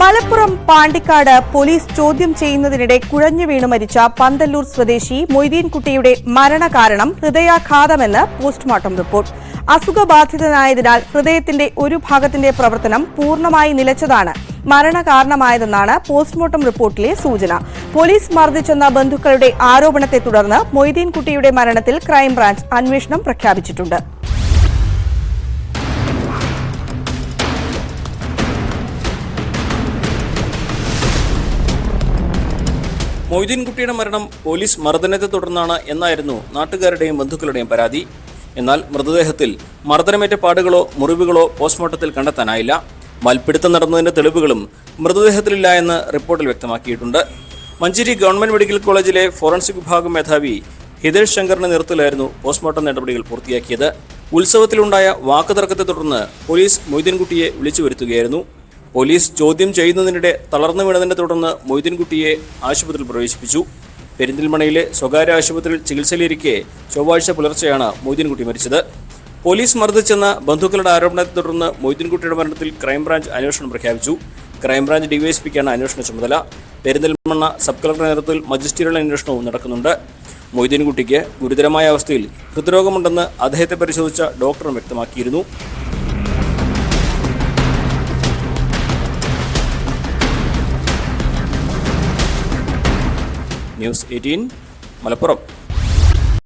Malappuram Pandikkad police ചോദ്യം ചെയ്യുന്നതിനിടെ കുഴഞ്ഞു വീണു മരിച്ച പന്തല്ലൂർ സ്വദേശി മൊയ്തീൻകുട്ടിയുടെ മരണകാരണം ഹൃദയാഘാതമെന്ന് പോസ്റ്റ്മോർട്ടം റിപ്പോർട്ട്. അസുഖബാധിതനായതിനാൽ ഹൃദയത്തിന്റെ ഒരു ഭാഗത്തിന്റെ പ്രവർത്തനം പൂർണമായി നിലച്ചതാണ് മരണകാരണമായതെന്നാണ് പോസ്റ്റ്മോർട്ടം റിപ്പോർട്ടിലെ സൂചന. പോലീസ് മർദ്ദിച്ചെന്ന ബന്ധുക്കളുടെ ആരോപണത്തെ തുടർന്ന് മൊയ്തീൻകുട്ടിയുടെ മരണത്തിൽ ക്രൈംബ്രാഞ്ച് അന്വേഷണം പ്രഖ്യാപിച്ചിട്ടുണ്ട്. മൊയ്തീൻകുട്ടിയുടെ മരണം പോലീസ് മർദ്ദനത്തെ തുടർന്നാണ് എന്നായിരുന്നു നാട്ടുകാരുടെയും ബന്ധുക്കളുടെയും പരാതി. എന്നാൽ മൃതദേഹത്തിൽ മർദ്ദനമേറ്റ പാടുകളോ മുറിവുകളോ പോസ്റ്റ്മോർട്ടത്തിൽ കണ്ടെത്താനായില്ല. മൽപിടുത്തം നടന്നതിന്റെ തെളിവുകളും മൃതദേഹത്തിലില്ല എന്ന് റിപ്പോർട്ടിൽ വ്യക്തമാക്കിയിട്ടുണ്ട്. മഞ്ചേരി ഗവൺമെന്റ് മെഡിക്കൽ കോളേജിലെ ഫോറൻസിക് വിഭാഗം മേധാവി ഹിതേഷ് ശങ്കറിന്റെ നേതൃത്വത്തിലായിരുന്നു പോസ്റ്റ്മോർട്ടം നടപടികൾ പൂർത്തിയാക്കിയത്. ഉത്സവത്തിലുണ്ടായ വാക്കുതർക്കത്തെ തുടർന്ന് പോലീസ് മൊയ്തീൻകുട്ടിയെ വിളിച്ചു വരുത്തുകയായിരുന്നു. പോലീസ് ചോദ്യം ചെയ്യുന്നതിനിടെ തളർന്നു വീണതിനെ തുടർന്ന് മൊയ്തീൻകുട്ടിയെ ആശുപത്രിയിൽ പ്രവേശിപ്പിച്ചു. പെരിന്തൽമണയിലെ സ്വകാര്യ ആശുപത്രിയിൽ ചികിത്സയിലിരിക്കെ ചൊവ്വാഴ്ച പുലർച്ചെയാണ് മൊയ്തീൻകുട്ടി മരിച്ചത്. പോലീസ് മർദ്ദിച്ചെന്ന ബന്ധുക്കളുടെ ആരോപണത്തെ തുടർന്ന് മൊയ്തീൻകുട്ടിയുടെ മരണത്തിൽ ക്രൈംബ്രാഞ്ച് അന്വേഷണം പ്രഖ്യാപിച്ചു. ക്രൈംബ്രാഞ്ച് ഡിവൈഎസ്പിക്കാണ് അന്വേഷണ ചുമതല. പെരിന്തൽമണ്ണ സബ് കളക്ടറുടെ നേതൃത്വത്തിൽ മജിസ്ട്രിയൽ അന്വേഷണവും നടക്കുന്നുണ്ട്. മൊയ്തീൻകുട്ടിക്ക് ഗുരുതരമായ അവസ്ഥയിൽ ഹൃദ്രോഗമുണ്ടെന്ന് അദ്ദേഹത്തെ പരിശോധിച്ച ഡോക്ടറും വ്യക്തമാക്കിയിരുന്നു. News eighteen Malappuram